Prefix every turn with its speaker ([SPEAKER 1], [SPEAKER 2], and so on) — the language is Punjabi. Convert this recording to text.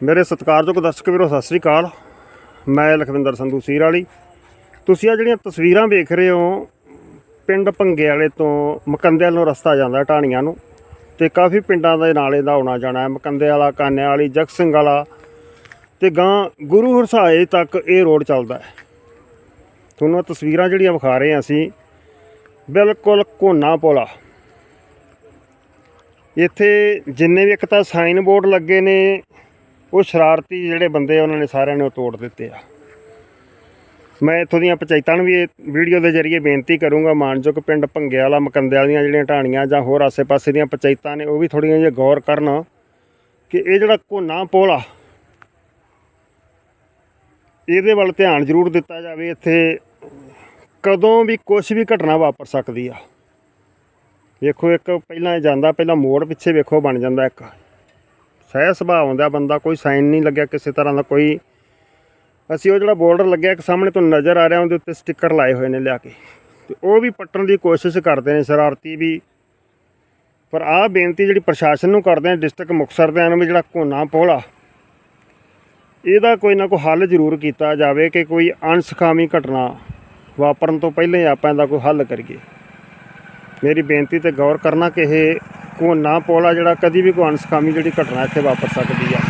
[SPEAKER 1] ਮੇਰੇ ਸਤਿਕਾਰਯੋਗ ਦਰਸ਼ਕ ਵੀਰੋ, ਸਤਿ ਸ੍ਰੀ ਅਕਾਲ। ਮੈਂ ਲਖਵਿੰਦਰ ਸੰਧੂ ਸੀਰ ਵਾਲੀ ਤੁਸੀਂ ਆ ਜਿਹੜੀਆਂ ਤਸਵੀਰਾਂ ਵੇਖ ਰਹੇ ਹੋ, ਪਿੰਡ ਭੰਗੇ ਵਾਲੇ ਤੋਂ ਮਕੰਦੇ ਵੱਲ ਨੂੰ ਰਸਤਾ ਜਾਂਦਾ ਟਾਣੀਆਂ ਨੂੰ ਤੇ ਕਾਫੀ ਪਿੰਡਾਂ ਦੇ ਨਾਲੇ ਦਾ ਆਉਣਾ ਜਾਣਾ ਹੈ। ਮਕੰਦੇ ਵਾਲਾ ਕਾਨਿਆਂ ਵਾਲੀ ਜਗ ਸਿੰਘ ਵਾਲਾ ਤੇ ਗਾਂ ਗੁਰੂ ਹਰਸਾਏ ਤੱਕ ਇਹ ਰੋਡ ਚੱਲਦਾ ਹੈ। ਤੁਹਾਨੂੰ ਇਹ ਤਸਵੀਰਾਂ ਜਿਹੜੀਆਂ ਵਿਖਾ ਰਹੇ ਹਾਂ ਅਸੀਂ, ਬਿਲਕੁਲ ਕੋਨਾ ਪੋਲਾ ਇੱਥੇ ਜਿੰਨੇ ਵੀ ਇੱਕ ਤਾਂ ਸਾਈਨ ਬੋਰਡ ਲੱਗੇ ਨੇ ਉਹ ਸ਼ਰਾਰਤੀ ਜਿਹੜੇ ਬੰਦੇ ਆ, ਉਹਨਾਂ ਨੇ ਸਾਰਿਆਂ ਨੇ ਉਹ ਤੋੜ ਦਿੱਤੇ ਆ। ਮੈਂ ਇੱਥੋਂ ਦੀਆਂ ਪੰਚਾਇਤਾਂ ਨੂੰ ਵੀ ਇਹ ਵੀਡੀਓ ਦੇ ਜ਼ਰੀਏ ਬੇਨਤੀ ਕਰੂੰਗਾ ਮਾਨਯੋਗ ਪਿੰਡ ਭੰਗੇ ਵਾਲਾ ਮਕੰਦੇ ਵਾਲੀਆਂ ਜਿਹੜੀਆਂ ਢਾਣੀਆਂ ਜਾਂ ਹੋਰ ਆਸੇ-ਪਾਸੇ ਦੀਆਂ ਪੰਚਾਇਤਾਂ ਨੇ ਉਹ ਵੀ ਥੋੜੀਆਂ ਜਿਹਾ ਗੌਰ ਕਰਨ ਕਿ ਇਹ ਜਿਹੜਾ ਕੋਨਾ ਪੋਲ ਆ ਇਹਦੇ ਵੱਲ ਧਿਆਨ ਜ਼ਰੂਰ ਦਿੱਤਾ ਜਾਵੇ। ਇੱਥੇ ਕਦੋਂ ਵੀ ਕੁਝ ਵੀ ਘਟਨਾ ਵਾਪਰ ਸਕਦੀ ਆ। ਵੇਖੋ ਇੱਕ ਪਹਿਲਾਂ ਇਹ ਜਾਂਦਾ ਪਹਿਲਾਂ ਮੋੜ ਪਿੱਛੇ ਵੇਖੋ ਬਣ ਜਾਂਦਾ ਇੱਕ। ਸਹਿ ਸੁਭਾਅ ਹੁੰਦਾ, ਬੰਦਾ ਕੋਈ ਸਾਈਨ ਨਹੀਂ ਲੱਗਿਆ ਕਿਸੇ ਤਰ੍ਹਾਂ ਦਾ, ਕੋਈ ਅਸੀਂ ਉਹ ਜਿਹੜਾ ਬਾਰਡਰ ਲੱਗਿਆ, ਇੱਕ ਸਾਹਮਣੇ ਤੋਂ ਨਜ਼ਰ ਆ ਰਿਹਾ, ਉਹਦੇ ਉੱਤੇ ਸਟicker ਲਾਏ ਹੋਏ ਨੇ ਲਿਆ ਕੇ। ਤੇ ਉਹ ਵੀ ਪੱਟਣ ਦੀ ਕੋਸ਼ਿਸ਼ ਕਰਦੇ ਨੇ ਸ਼ਰਾਰਤੀ ਵੀ। ਪਰ ਆਹ ਬੇਨਤੀ ਜਿਹੜੀ ਪ੍ਰਸ਼ਾਸਨ ਨੂੰ ਕਰਦੇ ਆ ਡਿਸਟ੍ਰਿਕਟ ਮੁਕਤਸਰ ਦੇ ਨੂੰ ਵੀ ਜਿਹੜਾ ਕੋਨਾ ਪੋਲਾ, ਇਹਦਾ ਕੋਈ ਨਾ ਕੋਈ ਹੱਲ ਜ਼ਰੂਰ ਕੀਤਾ ਜਾਵੇ ਕਿ ਕੋਈ ਅਣਸਖਾਵੀ ਘਟਨਾ ਵਾਪਰਨ ਤੋਂ ਪਹਿਲਾਂ ਹੀ ਆਪਾਂ ਇਹਦਾ ਕੋਈ ਹੱਲ ਕਰੀਏ। ਮੇਰੀ ਬੇਨਤੀ ਤੇ ਗੌਰ ਕਰਨਾ ਕਿ ਇਹ ਕੋਨਾ ਪੋਲਾ ਜਿਹੜਾ ਕਦੀ ਵੀ ਕੋਈ ਅਣਸਖਾਵੀ ਜਿਹੜੀ ਘਟਨਾ ਇੱਥੇ ਵਾਪਰ ਸਕਦੀ ਆ।